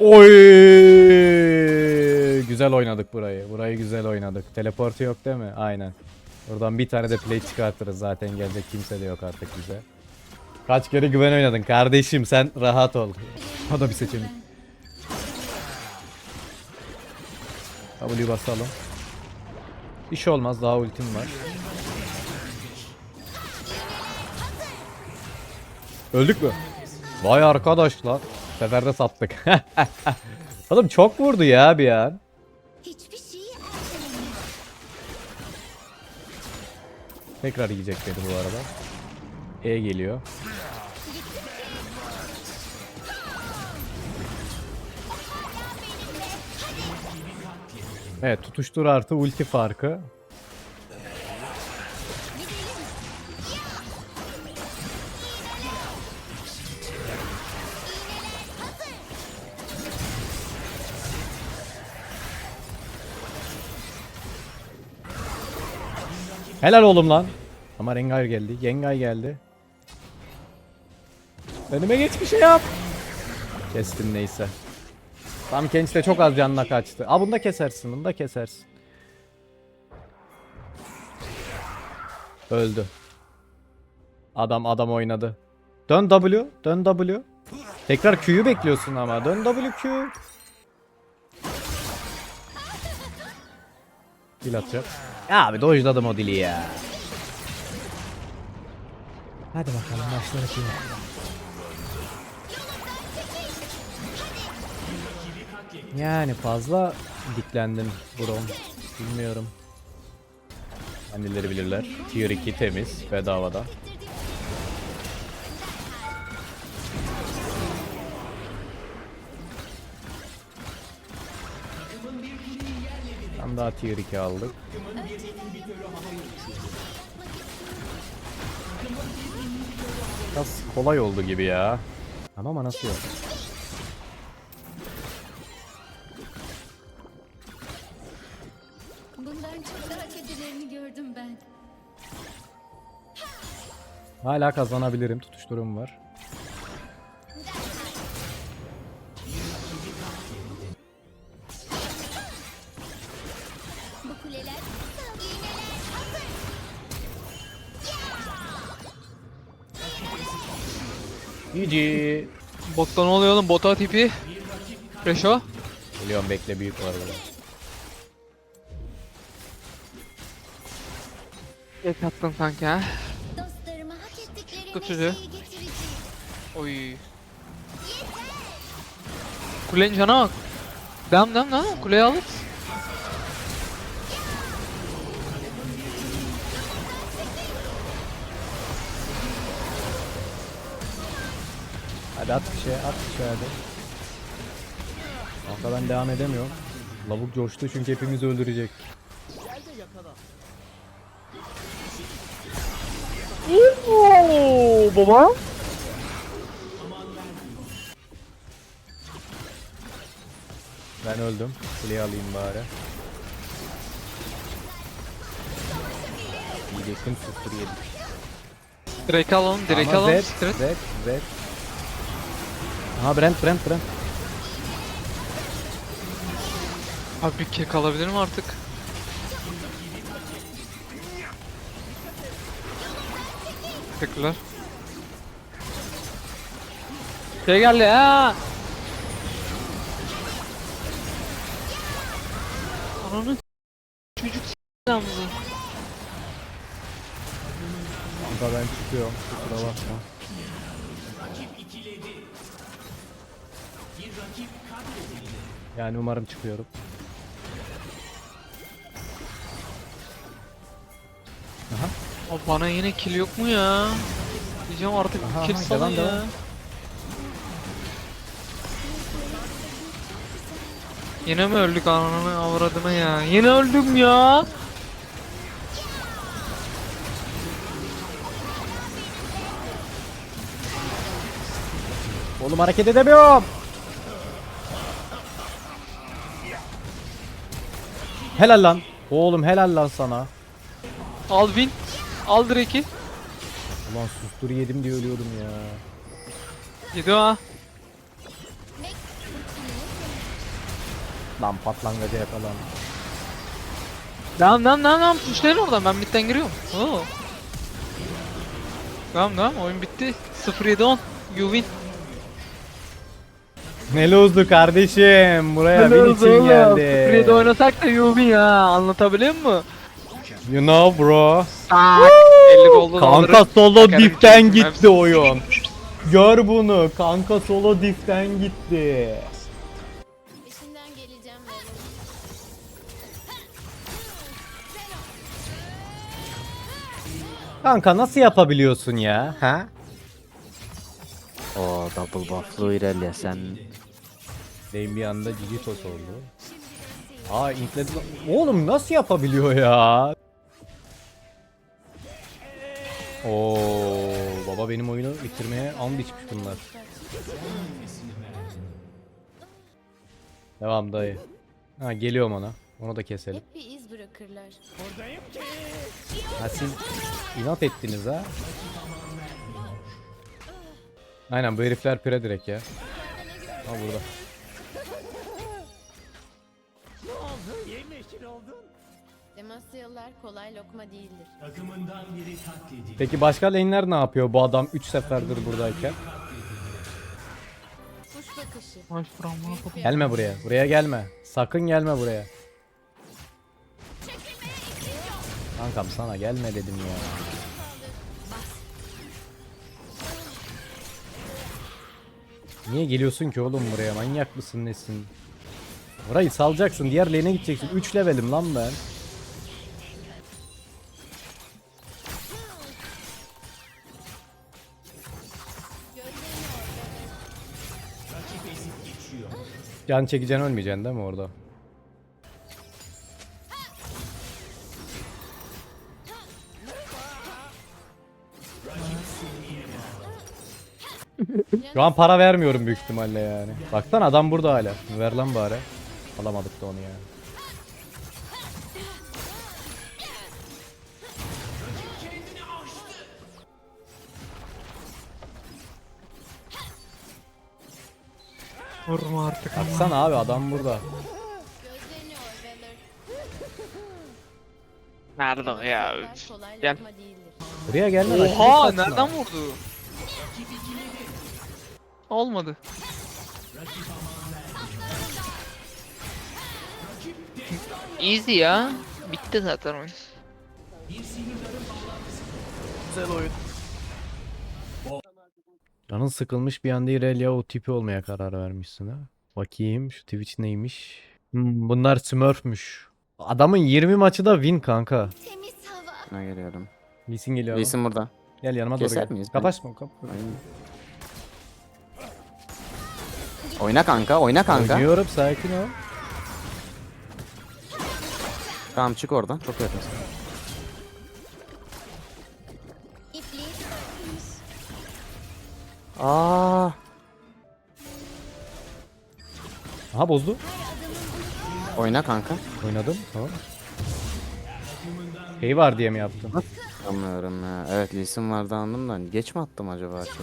Oy! Güzel oynadık burayı. Burayı güzel oynadık. Teleportu yok değil mi? Aynen. Buradan bir tane de play çıkartırız zaten gelecek kimse de yok artık bize. Kaç kere güven oynadın kardeşim sen rahat ol. O da bir seçenek. W basalım. Şey olmaz daha ultim var. Öldük mü? Vay arkadaşlar. Sefer de sattık. Oğlum çok vurdu ya bir an. Hiçbir şeyi. Tekrar yiyecek dedi bu arada. E geliyor. Evet tutuştur artı ulti farkı. Helal oğlum lan. Ama Rengar geldi. Yengay geldi. Önüme geç bir şey yap. Kestim neyse. Tam Kenç de çok az canına kaçtı. Aa bunu da kesersin. Bunu da kesersin. Öldü. Adam adam oynadı. Dön W. Dön W. Tekrar Q'yu bekliyorsun ama. Dön W Q. Dil atacak. Ya abi dojladım o dili ya. Hadi bakalım başları kim? Yani fazla diklendim Brom. Bilmiyorum. Kendileri bilirler. Tier 2 temiz bedavada. Daha tier 2 aldık. Biraz kolay oldu gibi ya. Ama manası yok. Bundan çok daha kötülerini gördüm ben. Hala kazanabilirim. Tutuşturum var. GG. Botta ne oluyor oğlum? Bota tipi. Reşo. Geliyorum bekle büyük var burada. Geç attın sanki ha. Dostlarıma hak getireceğim. Oy. Kulenin cana bak. Dem dem dem. Kuleyi alır. Hadi at bir şey at bir şey hadi. Kanka ben devam edemiyorum. Lavuk coştu çünkü hepimizi öldürecek. Oo baba. Ben öldüm. Kuleyi alayım bari. Yiyecektim sustur yedik. Direkt alalım. Direkt Ama alalım. Zed. Zed, Zed. Aha Brent, Brent, Brent. Abi bir kek alabilir mi artık? Teşekkürler. Şey geldi ha. Ananı çocuk s***lamdı. Kanka ben çıkıyorum. Kusura bakma. Yani umarım çıkıyorum. Aha. Abi bana yine kill yok mu ya? Diyeceğim artık Aha, kill salın devam, ya. devam. Yine mi öldük ananı avradını ya? Yine öldüm ya. Oğlum hareket edemiyorum. Helal lan. Oğlum helal lan sana. Al win. Al Drake'i. Ulan sustur yedim diye ölüyordum ya. Gidiyor ha. Lan patlangaca yakalan. Devam devam devam devam. Tuşlayın oradan ben midden giriyorum. Oo. Tamam tamam oyun bitti. 0-7-10. You win. Ne lozdu kardeşim? Buraya win için 0-7 geldi. oynasak da you win ya. Anlatabiliyor muyum? You know bro. Tak. 50 golden Kanka solo Bakarım dipten çünkü gitti hepsi- oyun. Gör bunu. Kanka solo dipten gitti. Geleceğim ve Kanka nasıl yapabiliyorsun ya? Ha? O double buff'lu İrelia sen Benim bir anda Gigitos oldu. Aa intledi. Oğlum nasıl yapabiliyor ya? Oo baba benim oyunu bitirmeye and içmiş bunlar. Devam dayı. Ha geliyorum ona. Onu da keselim. hep bir iz bırakırlar. Ha siz inat ettiniz ha. Aynen bu herifler pire direkt ya. Ha burada. Demasyalılar kolay lokma değildir. Peki başka lane'ler ne yapıyor bu adam 3 seferdir buradayken? Kuş bakışı. Ay ne yapalım? Gelme buraya. Buraya gelme. Sakın gelme buraya. Kankam sana gelme dedim ya. Niye geliyorsun ki oğlum buraya? Manyak mısın nesin? Burayı salacaksın. Diğer lane'e gideceksin. 3 levelim lan ben. Can çekeceksin ölmeyeceksin değil mi orada? Şu an para vermiyorum büyük ihtimalle yani. Baktan adam burada hala. Ver lan bari. Alamadık da onu ya. Vurma artık ama. Baksana abi adam burada. Nerede ya? Gel. Buraya gelme. lan, Oha saçma. nereden vurdu? Olmadı. Easy ya. Bitti zaten oyun. Canın sıkılmış bir anda İrelia o tipi olmaya karar vermişsin ha. Bakayım şu Twitch neymiş. Hmm, bunlar Smurf'müş. Adamın 20 maçı da win kanka. Temiz hava. ne geliyorum. Lee Sin geliyor. Reisim burada. Gel yanıma doğru Keser gel. miyiz? Kapaşma kap. Aynen. Oyna kanka, oyna kanka. Oynuyorum sakin ol. Tamam çık oradan. Çok yakınsın. Aa, Aha bozdu. oyna kanka. Oynadım tamam. Şey var diye mi yaptın? Anlamıyorum ya. Evet Lisim vardı anladım da geç mi attım acaba şey?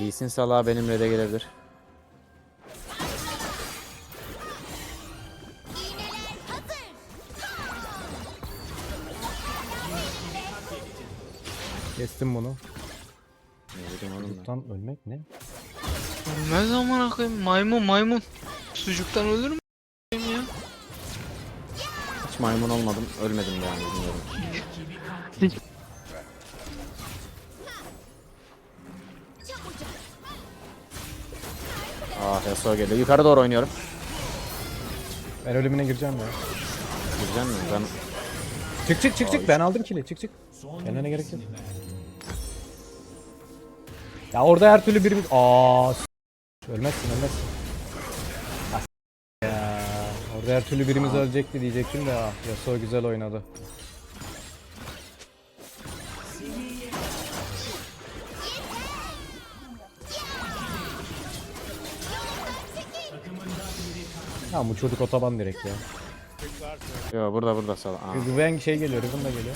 Saadet. Lisin salağı benimle de gelebilir. Kestim bunu. Ne. Çocuktan ölmek ne? Ölmez aman koyayım. Maymun maymun. Sucuktan ölür mü ya? Hiç maymun olmadım. Ölmedim yani bilmiyorum. Aa Feso geliyor. Yukarı doğru oynuyorum. Ben ölümüne gireceğim ya. Gireceğim mi? Ben Çık çık çık çık ben aldım kili çık çık. Gelmene gerek yok. Ya orada her türlü birimiz... Aa, Ölmezsin ölmezsin. Ah, Ya, orada her türlü birimiz ölecekti diyecektim de ah, Yasuo güzel oynadı. Ya bu çocuk otoban direkt ya. Yo burada burada sal. Aa. Şey geliyor, Riven da geliyor.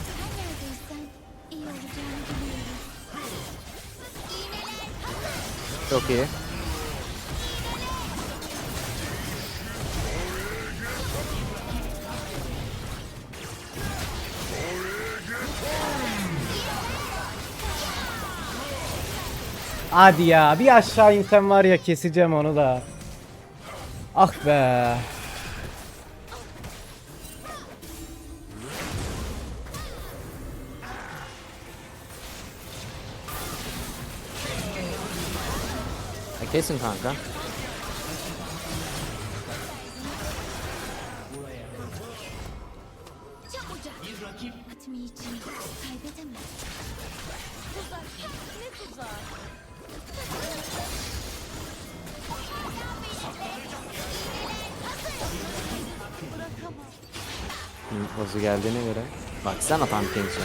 Çok iyi. Hadi ya bir aşağı insem var ya keseceğim onu da. Ah be. E, kesin kanka. Çabucak. Atmayacağım. Kaybedemem. Tuzak. Ne tuzağı? Bırakamam. Hı, Hızlı geldiğine göre. Bak sen atan kendisi.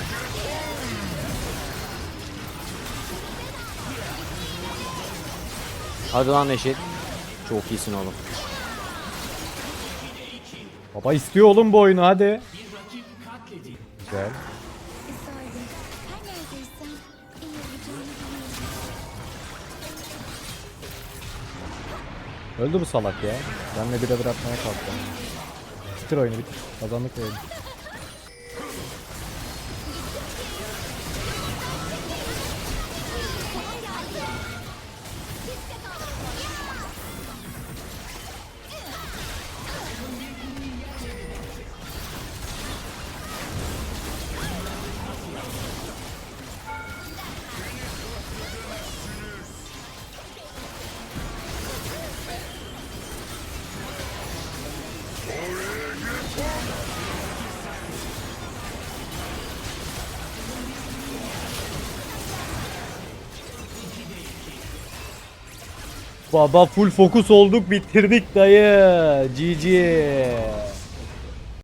Hadi lan eşit. Çok iyisin oğlum. Baba istiyor oğlum bu oyunu hadi. Güzel. Öldü bu salak ya. Benle bire bir atmaya kalktı. Bitir oyunu bitir. Kazandık oyunu. Baba full fokus olduk bitirdik dayı. GG.